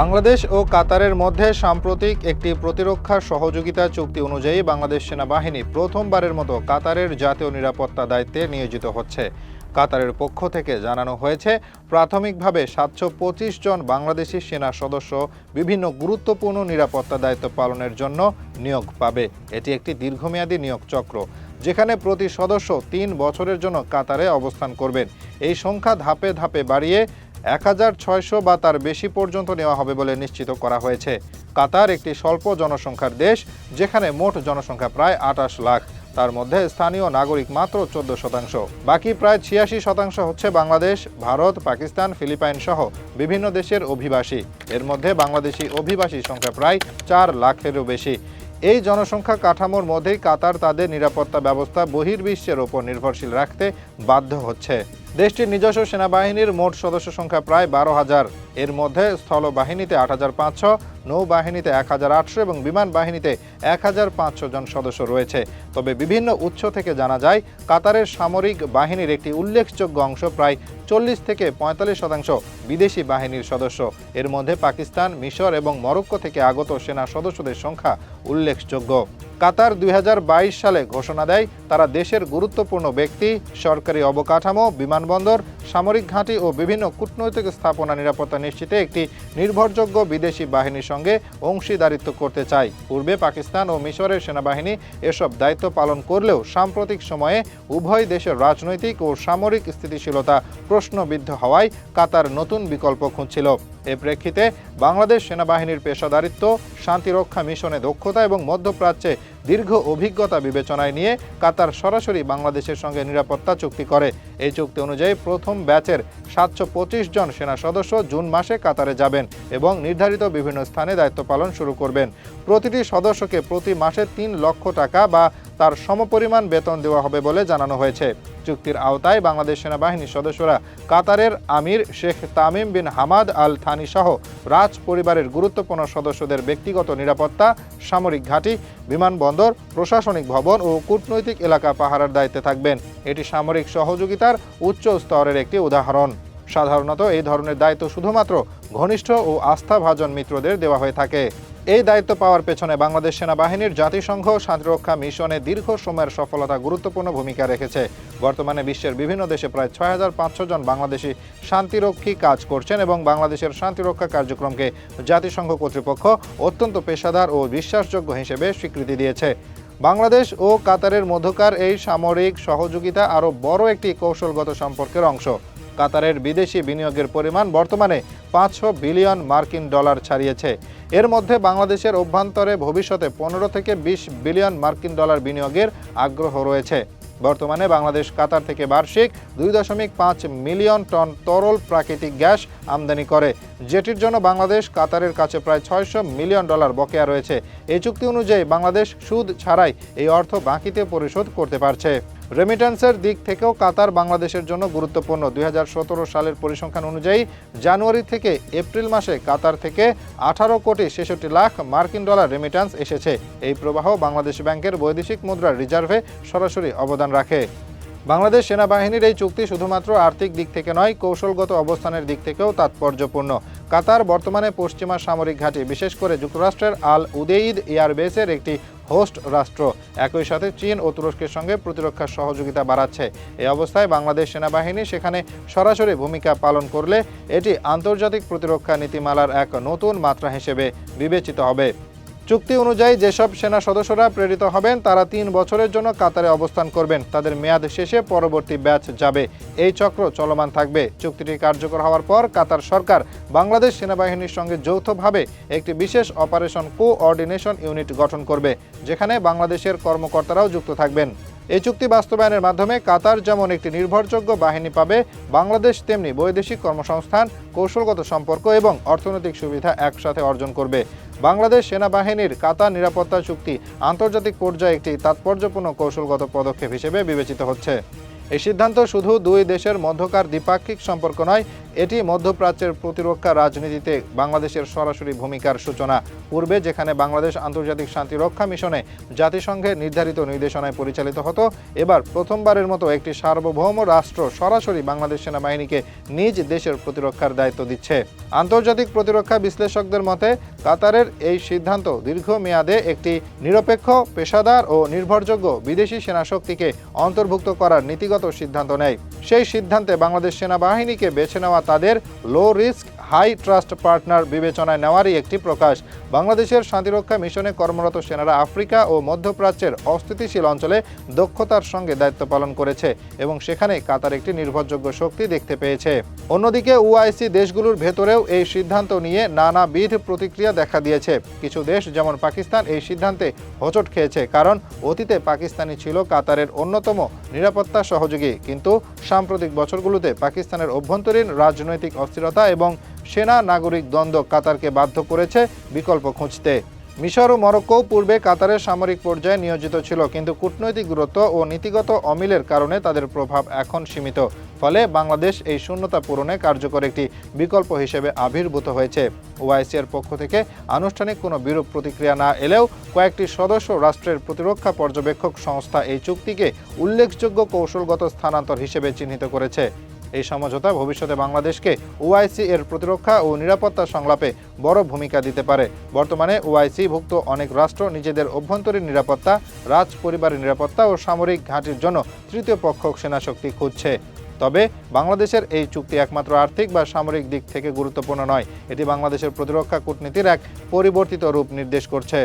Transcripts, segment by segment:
বাংলাদেশ ও কাতারের মধ্যে সাম্প্রতিক একটি প্রতিরক্ষা সহযোগিতা চুক্তি অনুযায়ী বাংলাদেশ সেনাবাহিনী প্রথমবারের মতো কাতারের জাতীয় নিরাপত্তা দায়িত্বে নিয়োজিত হচ্ছে। কাতারের পক্ষ থেকে জানানো হয়েছে, প্রাথমিকভাবে সাতশো পঁচিশ জন বাংলাদেশি সেনা সদস্য বিভিন্ন গুরুত্বপূর্ণ নিরাপত্তা দায়িত্ব পালনের জন্য নিয়োগ পাবে। এটি একটি দীর্ঘমেয়াদী নিয়োগ চক্র, যেখানে প্রতি সদস্য তিন বছরের জন্য কাতারে অবস্থান করবেন। এই সংখ্যা ধাপে ধাপে বাড়িয়ে এক হাজার ছয়শো বা তার বেশি পর্যন্ত নেওয়া হবে বলে নিশ্চিত করা হয়েছে। কাতার একটি স্বল্প জনসংখ্যার দেশ, যেখানে মোট জনসংখ্যা প্রায় আটাশ লাখ। তার মধ্যে স্থানীয় নাগরিক মাত্র চোদ্দ শতাংশ। বাকি প্রায় ছিয়াশি শতাংশ হচ্ছে বাংলাদেশ, ভারত, পাকিস্তান, ফিলিপাইন সহ বিভিন্ন দেশের অভিবাসী। এর মধ্যে বাংলাদেশি অভিবাসী সংখ্যা প্রায় চার লাখেরও বেশি। এই জনসংখ্যা কাঠামোর মধ্যেই কাতার তাদের নিরাপত্তা ব্যবস্থা বহির্বিশ্বের ওপর নির্ভরশীল রাখতে বাধ্য হচ্ছে। দেশটির নিজস্ব সেনাবাহিনীর মোট সদস্য সংখ্যা প্রায় বারো হাজার। এর মধ্যে স্থল বাহিনীতে আট হাজার পাঁচশো, নৌবাহিনীতে এক হাজার আটশো এবং বিমান বাহিনীতে এক হাজার পাঁচশো জন সদস্য রয়েছে। তবে বিভিন্ন উৎস থেকে জানা যায়, কাতারের সামরিক বাহিনীর একটি উল্লেখযোগ্য অংশ প্রায় চল্লিশ থেকে পঁয়তাল্লিশ শতাংশ বিদেশি বাহিনীর সদস্য। এর মধ্যে পাকিস্তান, মিশর এবং মরক্কো থেকে আগত সেনা সদস্যদের সংখ্যা উল্লেখযোগ্য। কাতার দুই হাজার বাইশ সালে ঘোষণা দেয় তারা দেশের গুরুত্বপূর্ণ ব্যক্তি সরকারি অবকাঠামো বিমানবন্দর সামরিক ঘাঁটি ও বিভিন্ন কূটনৈতিক স্থাপনা নিরাপত্তা নিশ্চিতে একটি নির্ভরযোগ্য বিদেশি বাহিনীর সঙ্গে অংশীদারিত্ব করতে চায়। পূর্বে পাকিস্তান ও মিশরের সেনাবাহিনী এসব দায়িত্ব পালন করলেও সাম্প্রতিক সময়ে উভয় দেশের রাজনৈতিক ও সামরিক স্থিতিশীলতা প্রশ্নবিদ্ধ হওয়ায় কাতার নতুন বিকল্প খুঁজছিল। এ প্রেক্ষিতে বাংলাদেশ সেনাবাহিনীর পেশাদারিত্ব, শান্তিরক্ষা মিশনে দক্ষতা এবং মধ্যপ্রাচ্যে দীর্ঘ অভিজ্ঞতা বিবেচনায় নিয়ে কাতার সরাসরি বাংলাদেশের সঙ্গে নিরাপত্তা চুক্তি করে। এই চুক্তি অনুযায়ী প্রথম ব্যাচের সাতশো পঁচিশ জন সেনা সদস্য জুন মাসে কাতারে যাবেন এবং নির্ধারিত বিভিন্ন স্থানে দায়িত্ব পালন শুরু করবেন। প্রতিটি সদস্যকে প্রতি মাসে তিন লক্ষ টাকা বা তার সমপরিমাণ বেতন দেওয়া হবে বলে জানানো হয়েছে। চুক্তির আওতায় বাংলাদেশ সেনাবাহিনীর সদস্যরা কাতারের আমির Sheikh Tamim bin Hamad Al Thani সহ রাজ পরিবারের গুরুত্বপূর্ণ সদস্যদের ব্যক্তিগত নিরাপত্তা, সামরিক ঘাঁটি, বিমানবন্দর, প্রশাসনিক ভবন ও কূটনৈতিক এলাকা পাহারার দায়িত্বে থাকবেন। এটি সামরিক সহযোগিতার উচ্চ স্তরের একটি উদাহরণ। সাধারণত এই ধরনের দায়িত্ব শুধুমাত্র ঘনিষ্ঠ ও আস্থাভাজন মিত্রদের দেওয়া হয়ে থাকে। এই দায়িত্ব পাওয়ার পেছনে বাংলাদেশ সেনাবাহিনীর জাতিসংঘ শান্তিরক্ষা মিশনে দীর্ঘ সময়ের সফলতা গুরুত্বপূর্ণ ভূমিকা রেখেছে। বর্তমানে বিশ্বের বিভিন্ন দেশে প্রায় ছয় হাজার পাঁচশো জন বাংলাদেশি শান্তিরক্ষী কাজ করছেন এবং বাংলাদেশের শান্তিরক্ষা কার্যক্রমকে জাতিসংঘ কর্তৃপক্ষ অত্যন্ত পেশাদার ও বিশ্বাসযোগ্য হিসেবে স্বীকৃতি দিয়েছে। বাংলাদেশ ও কাতারের মধ্যকার এই সামরিক সহযোগিতা আরও বড় একটি কৌশলগত সম্পর্কের অংশ। কাতারের বিদেশি বিনিয়োগের পরিমাণ বর্তমানে পাঁচশো বিলিয়ন মার্কিন ডলার ছাড়িয়েছে। এর মধ্যে বাংলাদেশের অভ্যন্তরে ভবিষ্যতে পনেরো থেকে বিশ বিলিয়ন মার্কিন ডলার বিনিয়োগের আগ্রহ রয়েছে। বর্তমানে বাংলাদেশ কাতার থেকে বার্ষিক দুই দশমিক পাঁচ মিলিয়ন টন তরল প্রাকৃতিক গ্যাস আমদানি করে, যেটির জন্য বাংলাদেশ কাতারের কাছে প্রায় ছয়শো মিলিয়ন ডলার বকেয়া রয়েছে। এই চুক্তি অনুযায়ী বাংলাদেশ সুদ ছাড়াই এই অর্থ বাকিতে পরিশোধ করতে পারছে। রেমিটেন্সের দিক থেকেও কাতার বাংলাদেশের জন্য গুরুত্বপূর্ণ। দুই হাজার সতেরো সালের পরিসংখ্যান অনুযায়ী জানুয়ারি থেকে এপ্রিল মাসে কাতার থেকে আঠারো কোটি ছেষট্টি লাখ মার্কিন ডলার রেমিটেন্স এসেছে। এই প্রবাহ বাংলাদেশ ব্যাংকের বৈদেশিক মুদ্রার রিজার্ভে সরাসরি অবদান রাখে। বাংলাদেশ সেনাবাহিনীর এই চুক্তি শুধুমাত্র আর্থিক দিক থেকে নয়, কৌশলগত অবস্থানের দিক থেকেও তাৎপর্যপূর্ণ। কাতার বর্তমানে পশ্চিমা সামরিক ঘাঁটি, বিশেষ করে যুক্তরাষ্ট্রের আল উদেইদ এয়ারবেসের একটি হোস্ট রাষ্ট্র। একই সাথে চীন ও তুরস্কের সঙ্গে প্রতিরক্ষা সহযোগিতা বাড়াচ্ছে। এই অবস্থায় বাংলাদেশ সেনাবাহিনী সেখানে সরাসরি ভূমিকা পালন করলে এটি আন্তর্জাতিক প্রতিরক্ষা নীতিমালার এক নতুন মাত্রা হিসেবে বিবেচিত হবে। চুক্তি অনুযায়ী যেসব সেনা সদস্যরা প্রেরিত হবেন, তারা তিন বছরের জন্য কাতারে অবস্থান করবেন। তাদের মেয়াদ শেষে পরবর্তী ব্যাচ যাবে। এই চক্র চলমান থাকবে। চুক্তিটি কার্যকর হওয়ার পর কাতার সরকার বাংলাদেশ সেনাবাহিনীর সঙ্গে যৌথভাবে একটি বিশেষ অপারেশন কোঅর্ডিনেশন ইউনিট গঠন করবে, যেখানে বাংলাদেশের কর্মকর্তারাও যুক্ত থাকবেন। এই চুক্তি বাস্তবায়নের মাধ্যমে কাতার যেমন একটি নির্ভরযোগ্য বাহিনী পাবে, বাংলাদেশ তেমনি বৈদেশিক কর্মসংস্থান, কৌশলগত সম্পর্ক এবং অর্থনৈতিক সুবিধা একসাথে অর্জন করবে। বাংলাদেশ সেনাবাহিনীর কাতার নিরাপত্তা চুক্তি আন্তর্জাতিক পর্যায়ে একটি তাৎপর্যপূর্ণ কৌশলগত পদক্ষেপ হিসেবে বিবেচিত হচ্ছে। এই সিদ্ধান্ত শুধু দুই দেশের মধ্যকার দ্বিপাক্ষিক সম্পর্ক নয় এটি মধ্যপ্রাচ্যের প্রতিরক্ষা রাজনীতিতে বাংলাদেশের সরাসরি ভূমিকার সূচনা পূর্বে, যেখানে বাংলাদেশ আন্তর্জাতিক শান্তি রক্ষা মিশনে জাতিসংঘের নির্ধারিত নির্দেশনায় পরিচালিত হতো। এবার প্রথমবারের মতো একটি সার্বভৌম রাষ্ট্র সরাসরি বাংলাদেশ সেনাবাহিনীকে নিজ দেশের প্রতিরক্ষার দায়িত্ব দিচ্ছে। আন্তর্জাতিক প্রতিরক্ষা বিশ্লেষকদের মতে, কাতারের এই সিদ্ধান্ত দীর্ঘমেয়াদে একটি নিরপেক্ষ, পেশাদার ও নির্ভরযোগ্য বিদেশি সেনাশক্তিকে অন্তর্ভুক্ত করার নীতিগত সিদ্ধান্ত নেয়। সেই সিদ্ধান্তে বাংলাদেশ সেনাবাহিনীকে বেছে নেওয়া তাদের low risk high trust partner বিবেচনায় নেওয়ারই একটি প্রকাশ। বাংলাদেশের শান্তিরক্ষা মিশনে কর্মরত সেনারা আফ্রিকা ও মধ্যপ্রাচ্যের অস্থিতিশীল অঞ্চলে দক্ষতার সঙ্গে দায়িত্ব পালন করেছে এবং সেখানে কাতার একটি নির্ভরযোগ্য শক্তি দেখতে পেয়েছে। অন্যদিকে ওআইসি দেশগুলোর ভেতরেও এই সিদ্ধান্ত নিয়ে নানাবিধ প্রতিক্রিয়া দেখা দিয়েছে। কিছু দেশ যেমন পাকিস্তান এই সিদ্ধান্তে হোঁচট খেয়েছে কারণ অতীতে পাকিস্তানি ছিল কাতারের অন্যতম নিরাপত্তা সহযোগী। কিন্তু সাম্প্রতিক বছরগুলোতে পাকিস্তানের অভ্যন্তরীণ রাজনৈতিক অস্থিরতা এবং সেনা, নাগরিক দ্বন্দ্ব কাতারকে বাধ্য করেছে বিকল্প খুঁজতে। মিশর ও মরক্কো পূর্বে কাতারের সামরিক পর্যায়ে নিয়োজিত ছিল, কিন্তু কূটনৈতিক দূরত্ব ও নীতিগত অমিলের কারণে তাদের প্রভাব এখন সীমিত। ফলে বাংলাদেশ এই শূন্যতা পূরণে কার্যকর একটি বিকল্প হিসেবে আবির্ভূত হয়েছে। ওআইসি এর পক্ষ থেকে আনুষ্ঠানিক কোনো বিরূপ প্রতিক্রিয়া না এলেও কয়েকটি সদস্য রাষ্ট্রের প্রতিরক্ষা পর্যবেক্ষক সংস্থা এই চুক্তিকে উল্লেখযোগ্য কৌশলগত স্থানান্তর হিসেবে চিহ্নিত করেছে। এই সমঝোতা ভবিষ্যতে বাংলাদেশকে ওআইসি এর প্রতিরক্ষা ও নিরাপত্তা সংলাপে বড় ভূমিকা দিতে পারে। বর্তমানে ওআইসি ভুক্ত অনেক রাষ্ট্র নিজেদের অভ্যন্তরীণ নিরাপত্তা, রাজ পরিবারের নিরাপত্তা ও সামরিক ঘাঁটির জন্য তৃতীয় পক্ষ সেনাশক্তি খুঁজছে। তবে বাংলাদেশের এই চুক্তি একমাত্র আর্থিক বা সামরিক দিক থেকে গুরুত্বপূর্ণ নয়। এটি বাংলাদেশের প্রতিরক্ষা কূটনীতির এক পরিবর্তিত রূপ নির্দেশ করছে।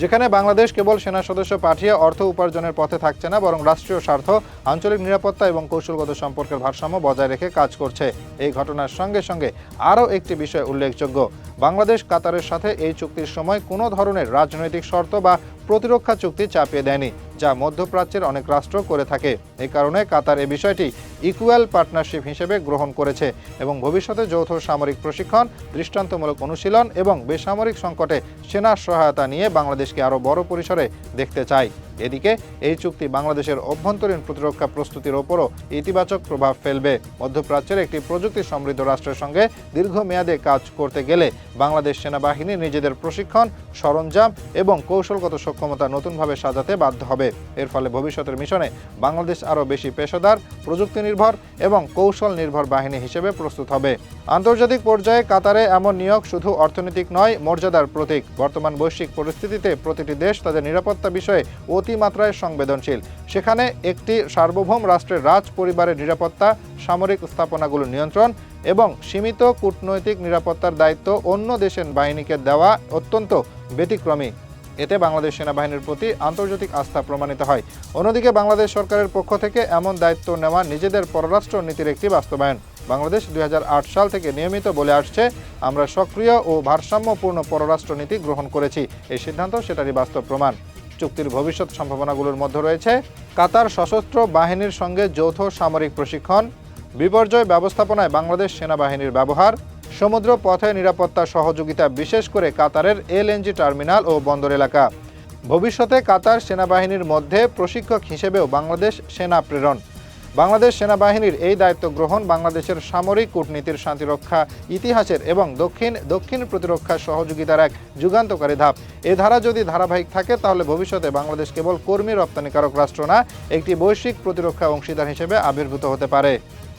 যেখানে বাংলাদেশ কেবল সেনা সদস্য পাঠিয়ে অর্থ উপার্জনের পথে থাকছে না, বরং রাষ্ট্রীয় স্বার্থ, আঞ্চলিক নিরাপত্তা এবং কৌশলগত সম্পর্কের ভারসাম্য বজায় রেখে কাজ করছে। এই ঘটনার সঙ্গে সঙ্গে আরও একটি বিষয় উল্লেখযোগ্য। বাংলাদেশ কাতারের সাথে এই চুক্তির সময় কোনো ধরনের রাজনৈতিক শর্ত বা প্রতিরক্ষা চুক্তি চাপিয়ে দেয়নি, যা মধ্যপ্রাচ্যের অনেক রাষ্ট্র করে থাকে। এ কারণে কাতার এ বিষয়টি ইকুয়াল পার্টনারশিপ হিসেবে গ্রহণ করেছে এবং ভবিষ্যতে যৌথ সামরিক প্রশিক্ষণ, দৃষ্টান্তমূলক অনুশীলন এবং বেসামরিক সংকটে সেনা সহায়তা নিয়ে বাংলাদেশকে আরও বড় পরিসরে দেখতে চায়। এদিকে, এই চুক্তি বাংলাদেশের অভ্যন্তরীণ প্রতিরক্ষা প্রস্তুতির ওপরও ইতিবাচক প্রভাব ফেলবে। মধ্যপ্রাচ্যের একটি প্রযুক্তি সমৃদ্ধ রাষ্ট্রের সঙ্গে দীর্ঘমেয়াদে কাজ করতে গেলে বাংলাদেশ সেনাবাহিনী নিজেদের প্রশিক্ষণ, সরঞ্জাম এবং কৌশলগত সক্ষমতা নতুনভাবে সাজাতে বাধ্য হবে। এর ফলে ভবিষ্যতের মিশনে বাংলাদেশ আরও বেশি পেশাদার প্রযুক্তি নির্ভর এবং কৌশল নির্ভর বাহিনী হিসেবে প্রস্তুত হবে। আন্তর্জাতিক পর্যায়ে কাতারে এমন নিয়োগ শুধু অর্থনৈতিক নয়, মর্যাদার প্রতীক। বর্তমান বৈশ্বিক পরিস্থিতিতে প্রতিটি দেশ তাদের নিরাপত্তা বিষয়ে অতিমাত্রায় সংবেদনশীল। সেখানে একটি সার্বভৌম রাষ্ট্রের রাজ পরিবারের নিরাপত্তা, সামরিক স্থাপনাগুলোর নিয়ন্ত্রণ এবং সীমিত কূটনৈতিক নিরাপত্তার দায়িত্ব অন্য দেশের বাহিনীকে দেওয়া অত্যন্ত ব্যতিক্রমী। এতে বাংলাদেশ সেনাবাহিনীর প্রতি আন্তর্জাতিক আস্থা প্রমাণিত হয়। অন্যদিকে বাংলাদেশ সরকারের পক্ষ থেকে এমন দায়িত্ব নেওয়া নিজেদের পররাষ্ট্র নীতির একটি বাস্তবায়ন। বাংলাদেশ দুই হাজার আট সাল থেকে নিয়মিত বলে আসছে, আমরা সক্রিয় ও ভারসাম্যপূর্ণ পররাষ্ট্র নীতি গ্রহণ করেছি। এই সিদ্ধান্ত সেটারই বাস্তব প্রমাণ। চুক্তির ভবিষ্যৎ সম্ভাবনাগুলোর মধ্যে রয়েছে। কাতার সশস্ত্র বাহিনীর সঙ্গে যৌথ সামরিক প্রশিক্ষণ, বিপর্যয় ব্যবস্থাপনায় বাংলাদেশ সেনাবাহিনীর ব্যবহার সমুদ্র পথে নিরাপত্তা সহযোগিতা বিশেষ করে কাতারের এলএনজি টার্মিনাল ও বন্দর এলাকা। ভবিষ্যতে কাতার সেনাবাহিনীর মধ্যে প্রশিক্ষক হিসেবেও বাংলাদেশ সেনা প্রেরণ। বাংলাদেশ সেনাবাহিনীর এই দায়িত্ব গ্রহণ বাংলাদেশের সামরিক কূটনীতির শান্তিরক্ষা ইতিহাসের এবং দক্ষিণ দক্ষিণ প্রতিরক্ষা সহযোগিতার এক যুগান্তকারী ধাপ। এ ধারা যদি ধারাবাহিক থাকে, তাহলে ভবিষ্যতে বাংলাদেশ কেবল কর্মী রপ্তানিকারক রাষ্ট্র না, একটি বৈশ্বিক প্রতিরক্ষা অংশীদার হিসেবে আবির্ভূত হতে পারে।